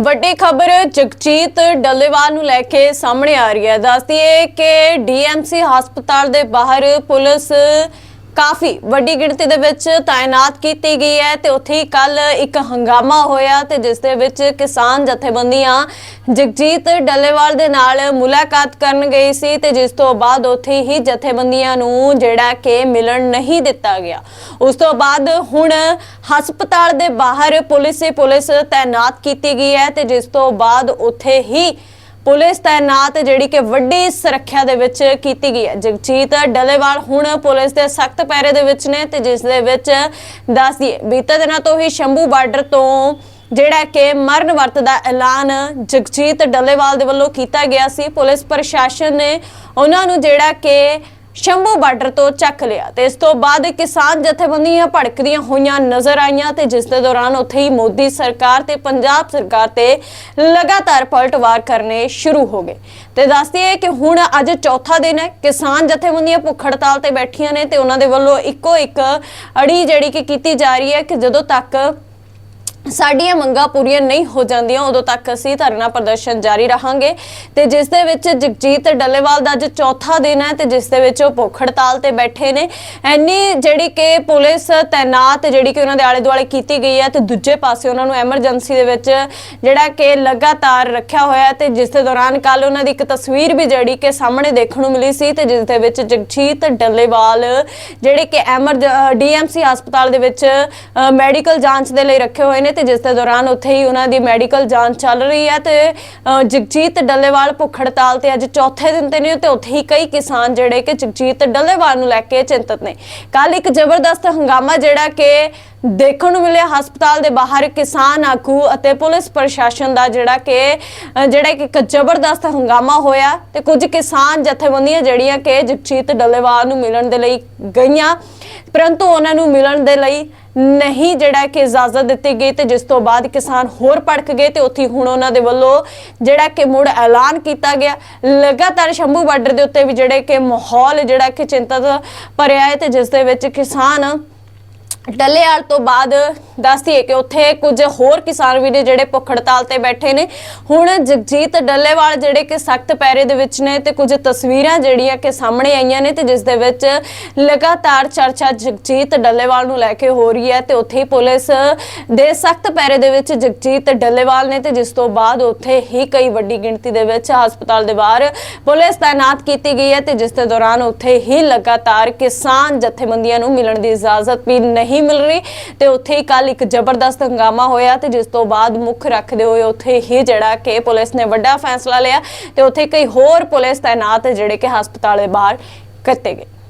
ਵੱਡੀ ਖਬਰ ਜਗਜੀਤ ਡੱਲੇਵਾਲ ਨੂੰ ਲੈ ਕੇ ਸਾਹਮਣੇ ਆ ਰਹੀ ਹੈ। ਦੱਸਦੀ ਹੈ ਕਿ ਡੀਐਮਸੀ ਹਸਪਤਾਲ ਦੇ ਬਾਹਰ ਪੁਲਿਸ ਕਾਫੀ ਵੱਡੀ ਗਿਣਤੀ ਦੇ ਵਿੱਚ ਤਾਇਨਾਤ ਕੀਤੀ ਗਈ ਹੈ ਤੇ ਉੱਥੇ ਕੱਲ ਇੱਕ ਹੰਗਾਮਾ ਹੋਇਆ ਤੇ ਜਿਸ ਦੇ ਵਿੱਚ ਕਿਸਾਨ ਜਥੇਬੰਦੀਆਂ ਜਗਜੀਤ ਡੱਲੇਵਾਲ ਦੇ ਨਾਲ ਮੁਲਾਕਾਤ ਕਰਨ ਗਈ ਸੀ ਤੇ ਜਿਸ ਤੋਂ ਬਾਅਦ ਉੱਥੇ ਹੀ ਜਥੇਬੰਦੀਆਂ ਨੂੰ ਜਿਹੜਾ ਕਿ ਮਿਲਣ ਨਹੀਂ ਦਿੱਤਾ ਗਿਆ। ਉਸ ਤੋਂ ਬਾਅਦ ਹੁਣ ਹਸਪਤਾਲ ਦੇ ਬਾਹਰ ਪੁਲਿਸ ਹੀ ਪੁਲਿਸ ਤਾਇਨਾਤ ਕੀਤੀ ਗਈ ਹੈ ਤੇ ਜਿਸ ਤੋਂ ਬਾਅਦ ਉੱਥੇ ਹੀ ਪੁਲਿਸ ਤਾਇਨਾਤ ਜਿਹੜੀ ਕਿ ਵੱਡੀ ਸੁਰੱਖਿਆ ਦੇ ਵਿੱਚ ਕੀਤੀ ਗਈ ਹੈ। ਜਗਜੀਤ ਡੱਲੇਵਾਲ ਹੁਣ ਪੁਲਿਸ ਦੇ ਸਖਤ ਪੈਰੇ ਦੇ ਵਿੱਚ ਨੇ ਤੇ ਜਿਸ ਦੇ ਵਿੱਚ ਦੱਸ ਦਈਏ, ਬੀਤੇ ਦਿਨਾਂ ਤੋਂ ਹੀ ਸ਼ੰਭੂ ਬਾਰਡਰ ਤੋਂ ਜਿਹੜਾ ਕਿ ਮਰਨ ਵਰਤ ਦਾ ਐਲਾਨ ਜਗਜੀਤ ਡੱਲੇਵਾਲ ਦੇ ਵੱਲੋਂ ਕੀਤਾ ਗਿਆ ਸੀ। ਪੁਲਿਸ ਪ੍ਰਸ਼ਾਸਨ ਨੇ ਉਹਨਾਂ ਨੂੰ ਜਿਹੜਾ ਕਿ ਸ਼ੰਭੂ ਬਾਰਡਰ ਤੋਂ ਚੱਕ ਲਿਆ ਤੇ ਇਸ ਤੋਂ ਬਾਅਦ ਕਿਸਾਨ ਜਥੇਬੰਦੀਆਂ ਭੜਕਦੀਆਂ ਹੋਈਆਂ ਨਜ਼ਰ ਆਈਆਂ ਤੇ ਜਿਸ ਦੇ ਦੌਰਾਨ ਉੱਥੇ ਹੀ ਮੋਦੀ ਸਰਕਾਰ ਤੇ ਪੰਜਾਬ ਸਰਕਾਰ ਤੇ ਲਗਾਤਾਰ ਪਲਟਵਾਰ ਕਰਨੇ ਸ਼ੁਰੂ ਹੋ ਗਏ। ਤੇ ਦੱਸਦੀ ਕਿ ਹੁਣ ਅੱਜ ਚੌਥਾ ਦਿਨ ਹੈ, ਕਿਸਾਨ ਜਥੇਬੰਦੀਆਂ ਭੁੱਖ ਹੜਤਾਲ ਤੇ ਬੈਠੀਆਂ ਨੇ ਤੇ ਉਹਨਾਂ ਦੇ ਵੱਲੋਂ ਇੱਕੋ ਇੱਕ ਅੜੀ ਜਿਹੜੀ ਕਿ ਕੀਤੀ ਜਾ ਰਹੀ ਹੈ ਕਿ ਜਦੋਂ ਤੱਕ ਸਾਡੀਆਂ ਮੰਗਾਂ ਪੂਰੀਆਂ ਨਹੀਂ ਹੋ ਜਾਂਦੀਆਂ, ਉਦੋਂ ਤੱਕ ਅਸੀਂ ਧਰਨਾ ਪ੍ਰਦਰਸ਼ਨ ਜਾਰੀ ਰਹਾਂਗੇ। ਤੇ ਜਿਸ ਦੇ ਵਿੱਚ ਜਗਜੀਤ ਡੱਲੇਵਾਲ ਦਾ ਅੱਜ ਚੌਥਾ ਦਿਨ ਹੈ ਤੇ ਜਿਸ ਦੇ ਵਿੱਚ ਉਹ ਭੁੱਖ ਹੜਤਾਲ ਤੇ ਬੈਠੇ ਨੇ। ਐਨੀ ਜਿਹੜੀ ਕਿ ਪੁਲਿਸ ਤਾਇਨਾਤ ਜਿਹੜੀ ਕਿ ਉਹਨਾਂ ਦੇ ਆਲੇ ਦੁਆਲੇ ਕੀਤੀ ਗਈ ਹੈ ਤੇ ਦੂਜੇ ਪਾਸੇ ਉਹਨਾਂ ਨੂੰ ਐਮਰਜੈਂਸੀ ਦੇ ਵਿੱਚ ਜਿਹੜਾ ਕਿ ਲਗਾਤਾਰ ਰੱਖਿਆ ਹੋਇਆ ਹੈ ਤੇ ਜਿਸ ਦੇ ਦੌਰਾਨ ਕੱਲ ਉਹਨਾਂ ਦੀ ਇੱਕ ਤਸਵੀਰ ਵੀ ਜਿਹੜੀ ਕਿ ਸਾਹਮਣੇ ਦੇਖਣ ਨੂੰ ਮਿਲੀ ਸੀ ਤੇ ਜਿਸ ਦੇ ਵਿੱਚ ਜਗਜੀਤ ਡੱਲੇਵਾਲ ਜਿਹੜੇ ਕਿ ਐਮਰ ਡੀਐਮਸੀ ਹਸਪਤਾਲ ਦੇ ਵਿੱਚ ਮੈਡੀਕਲ ਜਾਂਚ ਦੇ ਲਈ ਰੱਖੇ ਹੋਏ ਨੇ ਤੇ ਜਿਸ ਦੇ ਦੌਰਾਨ ਉੱਥੇ ਹੀ ਉਹਨਾਂ ਦੀ ਮੈਡੀਕਲ ਜਾਂਚ ਚੱਲ ਰਹੀ ਹੈ ਤੇ ਜਗਜੀਤ ਡੱਲੇਵਾਲ ਭੁੱਖ ਹੜਤਾਲ ਤੇ ਅੱਜ ਚੌਥੇ ਦਿਨ ਤੇ ਨੇ ਤੇ ਉੱਥੇ ਹੀ ਕਈ ਕਿਸਾਨ ਜਿਹੜੇ ਕਿ ਜਗਜੀਤ ਡੱਲੇਵਾਲ ਨੂੰ ਲੈ ਕੇ ਚਿੰਤਤ ਨੇ। ਕੱਲ ਇੱਕ ਜ਼ਬਰਦਸਤ ਹੰਗਾਮਾ ਜਿਹੜਾ ਕਿ ਦੇਖਣ ਨੂੰ ਮਿਲਿਆ ਹਸਪਤਾਲ ਦੇ ਬਾਹਰ ਕਿਸਾਨ ਆਗੂ ਅਤੇ ਪੁਲਿਸ ਪ੍ਰਸ਼ਾਸਨ ਦਾ ਜਿਹੜਾ ਕਿ ਜਿਹੜਾ ਇੱਕ ਜ਼ਬਰਦਸਤ ਹੰਗਾਮਾ ਹੋਇਆ ਤੇ ਕੁਝ ਕਿਸਾਨ ਜਥੇਬੰਦੀਆਂ ਜਿਹੜੀਆਂ ਕਿ ਜਗਜੀਤ ਡੱਲੇਵਾਲ ਨੂੰ ਮਿਲਣ ਦੇ ਲਈ ਗਈਆਂ, ਪਰੰਤੂ ਉਹਨਾਂ ਨੂੰ ਮਿਲਣ ਦੇ ਲਈ ਨਹੀਂ ਜਿਹੜਾ ਕਿ ਇਜਾਜ਼ਤ ਦਿੱਤੀ ਗਈ ਤੇ ਜਿਸ ਤੋਂ ਬਾਅਦ ਕਿਸਾਨ ਹੋਰ ਭੜਕ ਗਏ ਤੇ ਉੱਥੇ ਹੁਣ ਉਹਨਾਂ ਦੇ ਵੱਲੋਂ ਜਿਹੜਾ ਕਿ ਮੁੜ ਐਲਾਨ ਕੀਤਾ ਗਿਆ। ਲਗਾਤਾਰ ਸ਼ੰਭੂ ਬਾਰਡਰ ਦੇ ਉੱਤੇ ਵੀ ਜਿਹੜੇ ਕਿ ਮਾਹੌਲ ਜਿਹੜਾ ਕਿ ਚਿੰਤਾ ਭਰਿਆ ਹੈ ਤੇ ਜਿਸ ਦੇ ਵਿੱਚ ਕਿਸਾਨ ਡੱਲੇਵਾਲ ਤੋਂ ਬਾਅਦ ਦੱਸਦੀਏ ਕਿ ਉੱਥੇ ਕੁਝ ਹੋਰ ਕਿਸਾਨ ਵੀ ਨੇ ਜਿਹੜੇ ਭੁੱਖ ਹੜਤਾਲ ਤੇ ਬੈਠੇ ਨੇ। ਹੁਣ ਜਗਜੀਤ ਡੱਲੇਵਾਲ ਜਿਹੜੇ ਕਿ ਸਖਤ ਪੈਰੇ ਦੇ ਵਿੱਚ ਨੇ ਤੇ ਕੁਝ ਤਸਵੀਰਾਂ ਜਿਹੜੀਆਂ ਕਿ ਸਾਹਮਣੇ ਆਈਆਂ ਨੇ ਤੇ ਜਿਸ ਦੇ ਵਿੱਚ ਲਗਾਤਾਰ ਚਰਚਾ ਜਗਜੀਤ ਡੱਲੇਵਾਲ ਨੂੰ ਲੈ ਕੇ ਹੋ ਰਹੀ ਹੈ ਤੇ ਉੱਥੇ ਹੀ ਪੁਲਿਸ ਦੇ ਸਖਤ ਪੈਰੇ ਦੇ ਵਿੱਚ ਜਗਜੀਤ ਡੱਲੇਵਾਲ ਨੇ ਤੇ ਜਿਸ ਤੋਂ ਬਾਅਦ ਉੱਥੇ ਹੀ ਕਈ ਵੱਡੀ ਗਿਣਤੀ ਦੇ ਵਿੱਚ ਹਸਪਤਾਲ ਦੇ ਬਾਹਰ ਪੁਲਿਸ ਤਾਇਨਾਤ ਕੀਤੀ ਗਈ ਹੈ ਤੇ ਜਿਸ ਦੇ ਦੌਰਾਨ ਉੱਥੇ ਹੀ ਲਗਾਤਾਰ ਕਿਸਾਨ ਜਥੇਬੰਦੀਆਂ ਨੂੰ ਮਿਲਣ ਦੀ ਇਜਾਜ਼ਤ ਵੀ ਨਹੀਂ ਮਿਲ ਰਹੀ ਤੇ ਉੱਥੇ ਹੀ ਕੱਲ ਇੱਕ ਜ਼ਬਰਦਸਤ ਹੰਗਾਮਾ ਹੋਇਆ ਤੇ ਜਿਸ ਤੋਂ ਬਾਅਦ ਮੁੱਖ ਰੱਖਦੇ ਹੋਏ ਉੱਥੇ ਹੀ ਜਿਹੜਾ ਕਿ ਪੁਲਿਸ ਨੇ ਵੱਡਾ ਫੈਸਲਾ ਲਿਆ ਤੇ ਉੱਥੇ ਕਈ ਹੋਰ ਪੁਲਿਸ ਤਾਇਨਾਤ ਜਿਹੜੇ ਕਿ ਹਸਪਤਾਲ ਦੇ ਬਾਹਰ ਕੱਟੇ ਗਏ।